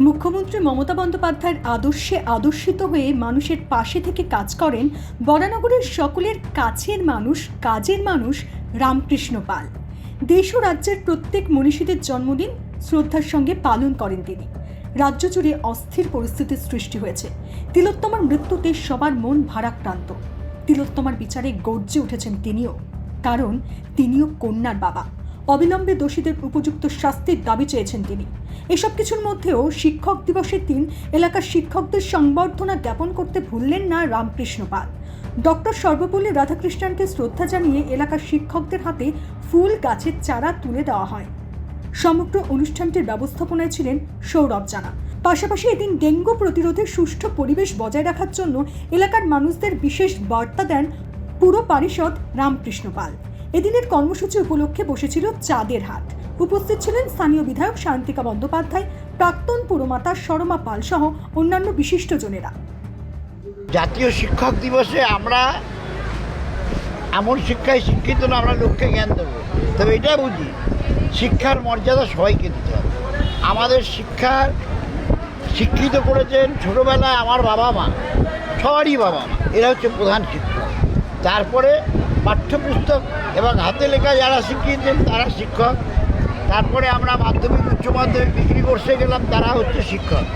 মুখ্যমন্ত্রী মমতা বন্দ্যোপাধ্যায়ের আদর্শে আদর্শিত হয়ে মানুষের পাশে থেকে কাজ করেন বরানগরের সকলের কাছের মানুষ, কাজের মানুষ রামকৃষ্ণ পাল। দেশ ও রাজ্যের প্রত্যেক মনীষীদের জন্মদিন শ্রদ্ধার সঙ্গে পালন করেন তিনি। রাজ্য জুড়ে অস্থির পরিস্থিতির সৃষ্টি হয়েছে। তিলোত্তমার মৃত্যুতে সবার মন ভারাক্রান্ত। তিলোত্তমার বিচারে গর্জে উঠেছেন তিনিও। কারণ তিনিও কন্যার বাবা। অবিলম্বে দোষীদের উপযুক্ত শাস্তির দাবি চেয়েছেন তিনি। এসব কিছুর মধ্যেও শিক্ষক দিবসের দিন এলাকার শিক্ষকদের সংবর্ধনা জ্ঞাপন করতে ভুললেন না রামকৃষ্ণ পাল। ডক্টর সর্বপল্লী রাধাকৃষ্ণনকে শ্রদ্ধা জানিয়ে এলাকার শিক্ষকদের হাতে ফুল গাছের চারা তুলে দেওয়া হয়। সমগ্র অনুষ্ঠানটির ব্যবস্থাপনায় ছিলেন সৌরভ জানা। পাশাপাশি এদিন ডেঙ্গু প্রতিরোধে সুষ্ঠু পরিবেশ বজায় রাখার জন্য এলাকার মানুষদের বিশেষ বার্তা দেন পুরো পারিষদ রামকৃষ্ণ পাল। এদিনের কর্মসূচি উপলক্ষে বসেছিল চাঁদের হাট। উপস্থিত ছিলেন স্থানীয় বিধায়ক শান্তিকা বন্দ্যোপাধ্যায়, প্রাক্তন পুরমাতা শর্মা পাল সহ অন্যান্য বিশিষ্টজনেরা জাতীয় শিক্ষক দিবসে আমরা এমন শিক্ষায় শিক্ষিত না, আমরা লোককে জ্ঞান দেবো। তবে এটা বুঝি, শিক্ষার মর্যাদা সবাইকে দিতে হবে। আমাদের শিক্ষার শিক্ষিত করেছেন ছোটোবেলায় আমার বাবা মা, সবারই বাবা মা, এরা হচ্ছে প্রধান শিক্ষক। তারপরে পাঠ্যপুস্তক এবং হাতে লেখা যারা শিখিয়েছেন তারা শিক্ষক। তারপরে আমরা মাধ্যমিক, উচ্চ মাধ্যমিক ডিগ্রি কোর্সে গেলাম, তারা হচ্ছে শিক্ষক।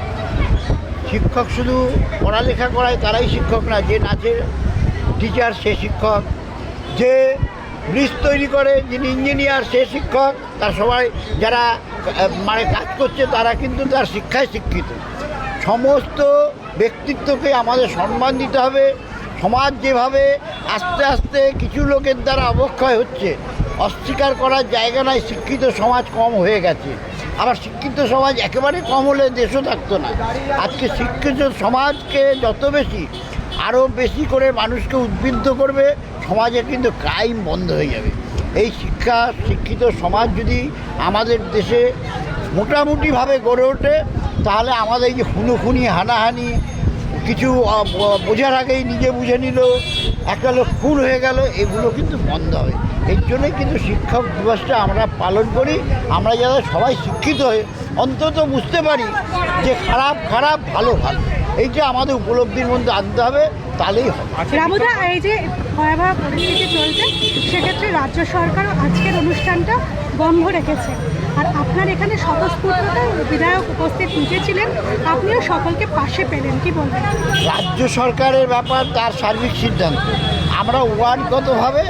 শিক্ষক শুধু পড়ালেখা করায় তারাই শিক্ষক না, যে নাচের টিচার সে শিক্ষক, যে ব্রিজ তৈরি করে যিনি ইঞ্জিনিয়ার সে শিক্ষক, তার সবাই যারা মানে কাজ করছে তারা কিন্তু তার শিক্ষায় শিক্ষিত। সমস্ত ব্যক্তিত্বকে আমাদের সম্মান দিতে হবে সমাজ যেভাবে আস্তে আস্তে কিছু লোকের দ্বারা অবক্ষয় হচ্ছে, অস্বীকার করার জায়গা নাই, শিক্ষিত সমাজ কম হয়ে গেছে। আবার শিক্ষিত সমাজ একেবারে কম হলে দেশও থাকতো না। আজকে শিক্ষিত সমাজকে যত বেশি আরও বেশি করে মানুষকে উদ্বুদ্ধ করবে, সমাজে কিন্তু ক্রাইম বন্ধ হয়ে যাবে। এই শিক্ষা, শিক্ষিত সমাজ যদি আমাদের দেশে মোটামুটিভাবে গড়ে ওঠে, তাহলে আমাদের এই যে খুনোখুনি, হানাহানি কিছু বোঝার আগেই নিজে বুঝে নিল। একটা লোক খুন হয়ে গেল, এগুলো কিন্তু বন্ধ হবে। এর জন্যই কিন্তু শিক্ষক দিবসটা আমরা পালন করি। আমরা যারা সবাই শিক্ষিত হয়ে অন্তত বুঝতে পারি যে খারাপ খারাপ, ভালো ভালো। এইটা আমাদের উপলব্ধির মধ্যে আনতে হবে, তাহলেই হবে। রামুদা, এই যে ভয়াবহ পরিস্থিতি চলছে, সেক্ষেত্রে রাজ্য সরকারও আজকের অনুষ্ঠানটা বন্ধ রেখেছে। আর আপনার এখানে স্বতঃস্ফূর্ততা বিধায়ক উপস্থিত নিজে আপনিও সকলকে পাশে পেলেন, কি বলবেন? রাজ্য সরকারের ব্যাপার, তার সার্বিক সিদ্ধান্ত। আমরা ওয়ার্ডগতভাবে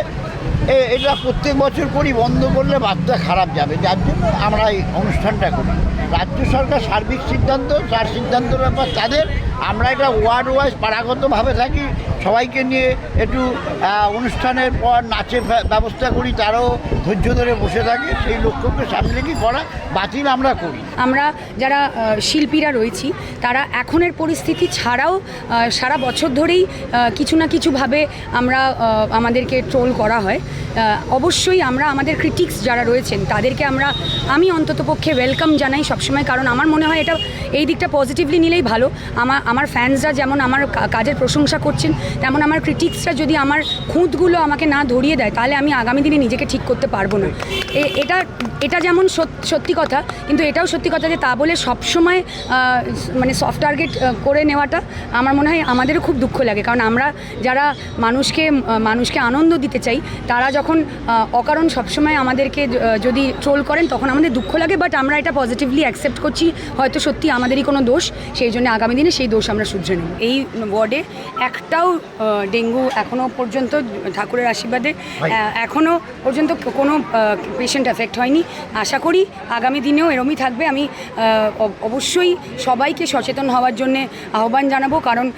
এটা প্রত্যেক বছর করি, বন্ধ করলে বাচ্চা খারাপ যাবে। যার জন্য আমরা এই অনুষ্ঠানটা করি। রাজ্য সরকার সার্বিক সিদ্ধান্ত, তার সিদ্ধান্তের ব্যাপার তাদের। আমরা এটা ওয়ার্ড ওয়াইজ পাড়াগতভাবে থাকি সবাইকে নিয়ে একটু অনুষ্ঠানের পর নাচের ব্যবস্থা করি, তারাও ধৈর্য ধরে বসে থাকে, সেই লক্ষ্যকে সামনে রেখে করা বাতিল আমরা করি। আমরা যারা শিল্পীরা রয়েছি, তারা এখনের পরিস্থিতি ছাড়াও সারা বছর ধরেই কিছু না কিছুভাবে আমরা আমাদেরকে ট্রোল করা হয়। অবশ্যই আমরা, আমাদের ক্রিটিক্স যারা রয়েছেন, তাদেরকে আমরা, আমি অন্ততপক্ষে ওয়েলকাম জানাই সবসময়, কারণ আমার মনে হয় এটা, এই দিকটা পজিটিভলি নিলেই ভালো। আমার আমার ফ্যান্সরা যেমন আমার কাজের প্রশংসা করছেন তেমন আমার ক্রিটিক্সরা যদি আমার খুঁতগুলো আমাকে না ধরিয়ে দেয়, তাহলে আমি আগামী দিনে নিজেকে ঠিক করতে পারব না। এটা এটা যেমন সত- সত্যি কথা কিন্তু এটাও সত্যি কথা যে তা বলে সবসময় মানে সফট টার্গেট করে নেওয়াটা আমার মনে হয় আমাদেরও খুব দুঃখ লাগে। কারণ আমরা যারা মানুষকে মানুষকে আনন্দ দিতে চাই তারা যখন অকারণ সবসময় আমাদেরকে যদি ট্রোল করেন তখন আমাদের দুঃখ লাগে বাট আমরা এটা পজিটিভলি অ্যাকসেপ্ট করছি হয়তো সত্যি আমাদেরই কোনো দোষ সেই জন্য আগামী দিনে সেই দোষ আমরা শুধরে নেব। এই ওয়ার্ডে একটাও ডেঙ্গু এখনও পর্যন্ত ঠাকুরের আশীর্বাদে এখনও পর্যন্ত কোনো পেশেন্ট এফেক্ট হয়নি। আশা করি আগামী দিনেও এরমই থাকবে। আমি অব- অবশ্যই সবাইকে সচেতন হওয়ার জন্য আহ্বান জানাব। কারণ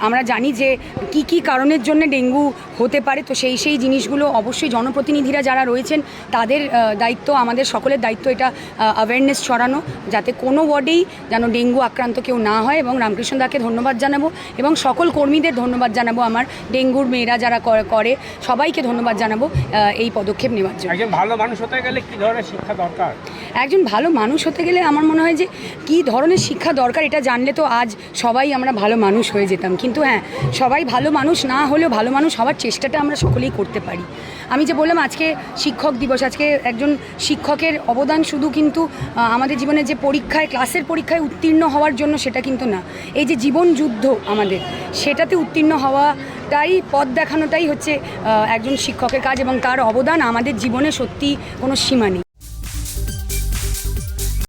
আমরা জানি যে কি কি কারণের জন্য ডেঙ্গু হতে পারে। তো সেই সেই জিনিসগুলো অবশ্যই জনপ্রতিনিধিরা যারা রয়েছেন, তাদের দায়িত্ব, আমাদের সকলের দায়িত্ব এটা অ্যাওয়ারনেস ছড়ানো। যাতে কোনো ওয়ার্ডেই যেন ডেঙ্গু আক্রান্ত কেউ না হয়। এবং রামকৃষ্ণ দাকে ধন্যবাদ জানাব। এবং সকল কর্মীদের ধন্যবাদ জানাব আমার ডেঙ্গুর মেয়েরা যারা করে। সবাইকে ধন্যবাদ জানাব এই পদক্ষেপ নেওয়ার জন্য। ভালো মানুষ হতে গেলে কি ধরনের শিক্ষা দরকার? একজন ভালো মানুষ হতে গেলে আমার মনে হয় যে কী ধরনের শিক্ষা দরকার এটা জানলে তো আজ সবাই আমরা ভালো মানুষ হয়ে যেতাম। কিন্তু হ্যাঁ সবাই ভালো মানুষ না হলেও ভালো মানুষ হওয়ার চেষ্টাটা আমরা সকলেই করতে পারি। আমি যে বললাম আজকে শিক্ষক দিবস, আজকে একজন শিক্ষকের অবদান শুধু কিন্তু আমাদের জীবনে যে পরীক্ষায়, ক্লাসের পরীক্ষায় উত্তীর্ণ হওয়ার জন্য সেটা কিন্তু না। এই যে জীবন যুদ্ধ আমাদের, সেটাতে উত্তীর্ণ হওয়াটাই পথ দেখানোটাই হচ্ছে একজন শিক্ষকের কাজ এবং তার অবদান আমাদের জীবনে সত্যি কোনো সীমা নেই।